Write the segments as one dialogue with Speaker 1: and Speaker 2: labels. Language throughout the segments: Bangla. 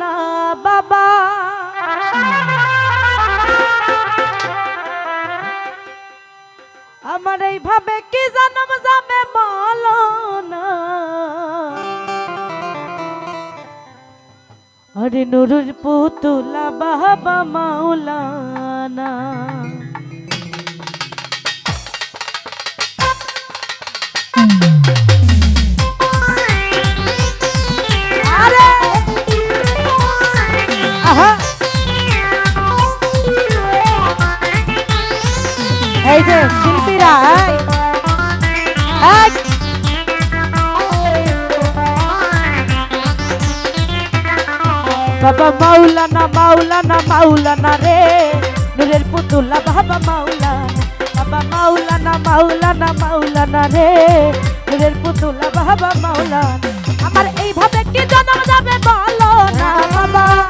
Speaker 1: না বাবা। আমার এইভাবে কি জন্ম যাবে বলো না। আরে নুরুর পুতুলা বাবা মাওলানা। শিল্পীরা। বাবা মাওলানা মাওলানা মাওলানা রে। নুরের পুতুলা, বাবা মাওলানা। বাবা মাওলানা মাওলানা মাওলানা রে। নুরের পুতুলা, বাবা মাওলানা। আমার এইভাবে কি জন্ম যাবে বলো না, বাবা।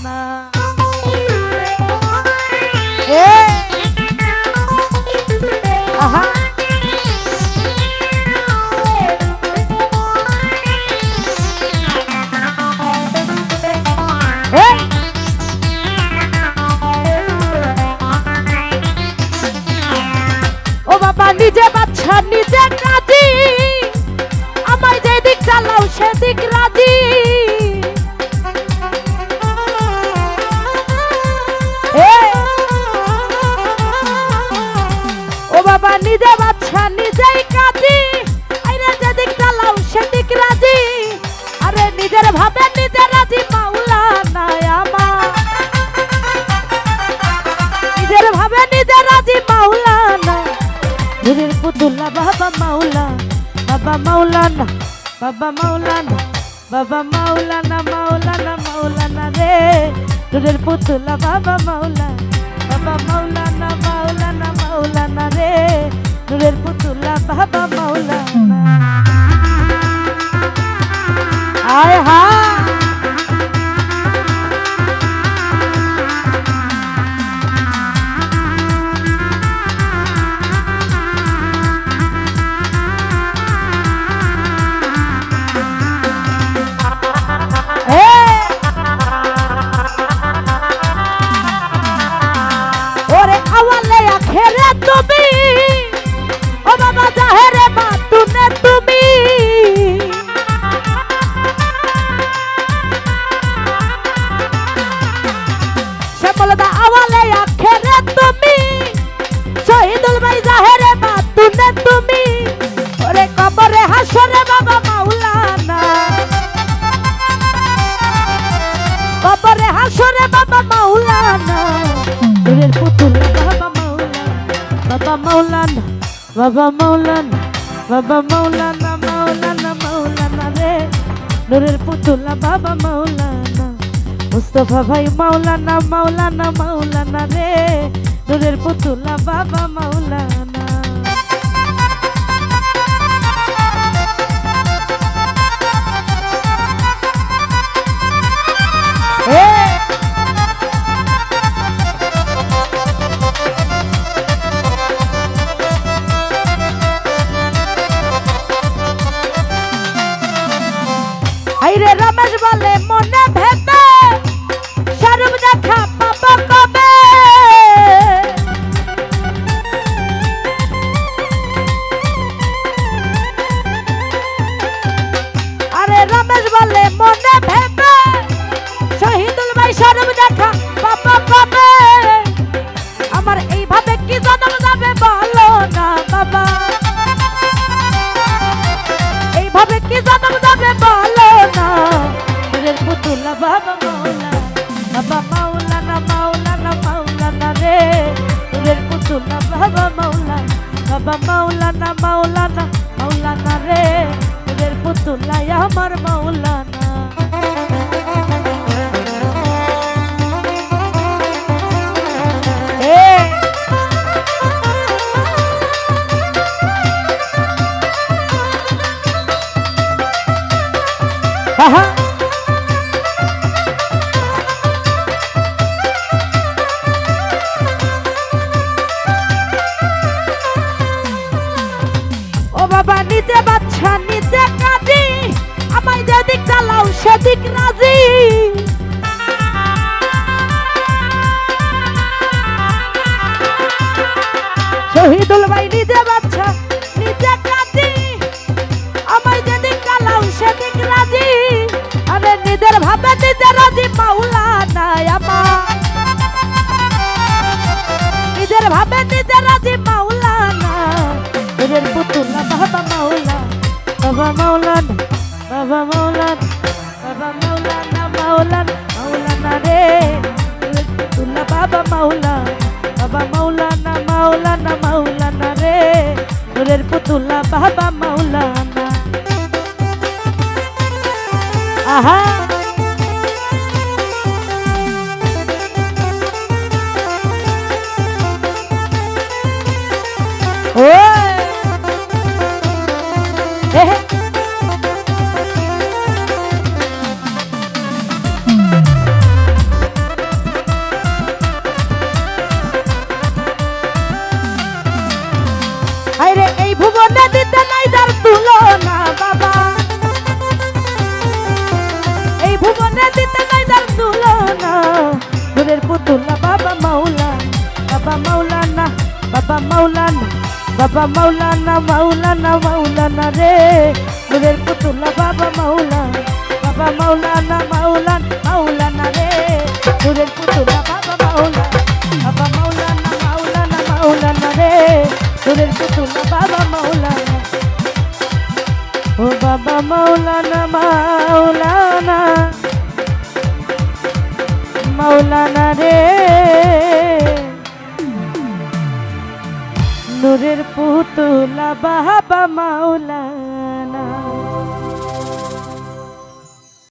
Speaker 1: নুরের পুতুল্লা বাবা মাওলা, বাবা মাওলানা বাবা মাওলানা বাবা মাওলানা মাওলানা মাওলানা রে। নুরের পুতুল্লা বাবা মাওলা, বাবা মাওলানা মাওলানা মাওলানা রে। নুরের পুতুল্লা বাবা মাওলানা জাহেরে বাতুনে তুমি। শ্যামলদা আওয়ালে আখেরে তুমি। শহীদুল ভাই জাহেরে বাতুনে তুমি। ওরে কবরে হাসরে বাবা মাওলানা। কবরে হাসরে বাবা মাওলানা। পুতুল বাবা মাওলানা বাবা মাওলানা। বাবা মৌলানা বাবা মৌলানা মৌলানা মৌলানা রে। নূরের পুতুলা বাবা মৌলানা মুস্তফা ভাই মৌলানা মৌলানা মৌলানা রে। নূরের পুতুলা বাবা মাওলানা। পুতুলা বাবা মাওলা বাবা মাওলানা মাওলানা মাওলানা রে নুরের পুতুলা বাবা মাওলানা বাবা মাওলানা মাওলানা মাওলানা রে নুরের পুতুলা আমার মাওলানা এ আহা নিজের পুতুলা বাবা মাওলা বাবা মাওলান বাবা মাওলান বাবা মাওলানা মাওলান মাওলানা রে পুতুলা বাবা মাওলা বাবা মাওলানা মাওলানা মাওলানা রে নিজের পুতুলা বাবা মাওলানা আহা ওই বাবা মাওলা বাবা মাওলানা বাবা মাওলানা বাবা মাওলানা মাওলানা মাওলানা রে নূরের পুতুলা বাবা মাওলা বাবা মাওলানা মাওলান মাওলানা রে নূরের পুতুলা বাবা মাওলা বাবা মাওলানা মাওলানা মাওলানা রে নূরের পুতুলা বাবা মাওলানা ও বাবা মাওলানা মাওলানা মাওলানা রে। নূরের পুতুলা বাবা মাওলানা